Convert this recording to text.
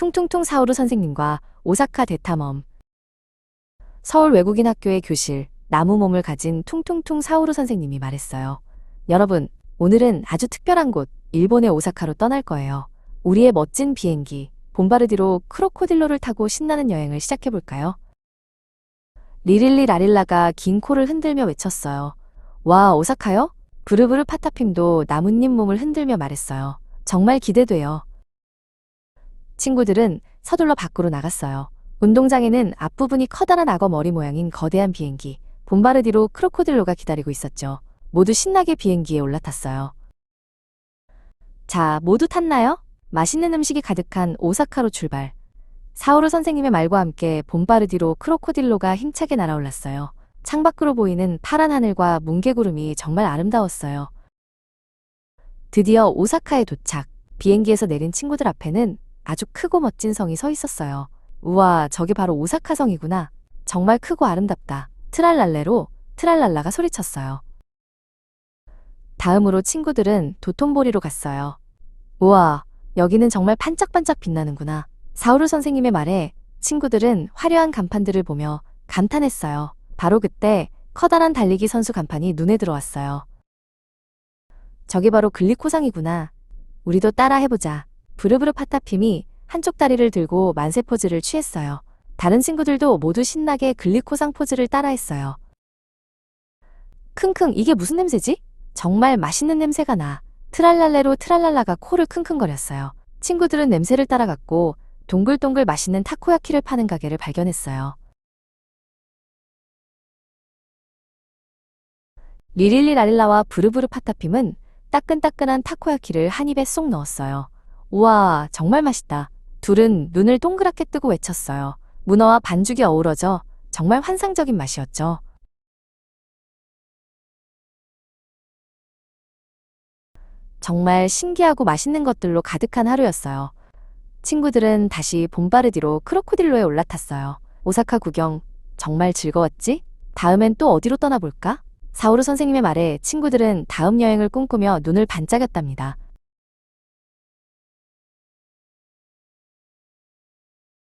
퉁퉁퉁 사오루 선생님과 오사카 대탐험. 서울 외국인 학교의 교실, 나무 몸을 가진 퉁퉁퉁 사오루 선생님이 말했어요. 여러분, 오늘은 아주 특별한 곳, 일본의 오사카로 떠날 거예요. 우리의 멋진 비행기, 봄바르디로 크로코딜로를 타고 신나는 여행을 시작해 볼까요? 리릴리 라릴라가 긴 코를 흔들며 외쳤어요. 와, 오사카요? 부르부르 파타핌도 나뭇잎 몸을 흔들며 말했어요. 정말 기대돼요. 친구들은 서둘러 밖으로 나갔어요. 운동장에는 앞부분이 커다란 악어 머리 모양인 거대한 비행기, 봄바르디로 크로코딜로가 기다리고 있었죠. 모두 신나게 비행기에 올라탔어요. 자, 모두 탔나요? 맛있는 음식이 가득한 오사카로 출발. 사오루 선생님의 말과 함께 봄바르디로 크로코딜로가 힘차게 날아올랐어요. 창밖으로 보이는 파란 하늘과 뭉게구름이 정말 아름다웠어요. 드디어 오사카에 도착. 비행기에서 내린 친구들 앞에는 아주 크고 멋진 성이 서 있었어요. 우와, 저게 바로 오사카 성이구나. 정말 크고 아름답다. 트랄랄레로 트랄랄라가 소리쳤어요. 다음으로 친구들은 도톤보리로 갔어요. 우와, 여기는 정말 반짝반짝 빛나는구나. 사우루 선생님의 말에 친구들은 화려한 간판들을 보며 감탄했어요. 바로 그때 커다란 달리기 선수 간판이 눈에 들어왔어요. 저게 바로 글리코상이구나. 우리도 따라 해보자. 부르부르 파타핌이 한쪽 다리를 들고 만세 포즈를 취했어요. 다른 친구들도 모두 신나게 글리코상 포즈를 따라했어요. 킁킁 이게 무슨 냄새지? 정말 맛있는 냄새가 나. 트랄랄레로 트랄랄라가 코를 킁킁거렸어요. 친구들은 냄새를 따라갔고 동글동글 맛있는 타코야키를 파는 가게를 발견했어요. 리릴리 라릴라와 부르부르 파타핌은 따끈따끈한 타코야키를 한 입에 쏙 넣었어요. 우와, 정말 맛있다. 둘은 눈을 동그랗게 뜨고 외쳤어요. 문어와 반죽이 어우러져 정말 환상적인 맛이었죠. 정말 신기하고 맛있는 것들로 가득한 하루였어요. 친구들은 다시 봄바르디로 크로코딜로에 올라탔어요. 오사카 구경 정말 즐거웠지? 다음엔 또 어디로 떠나볼까? 사오루 선생님의 말에 친구들은 다음 여행을 꿈꾸며 눈을 반짝였답니다.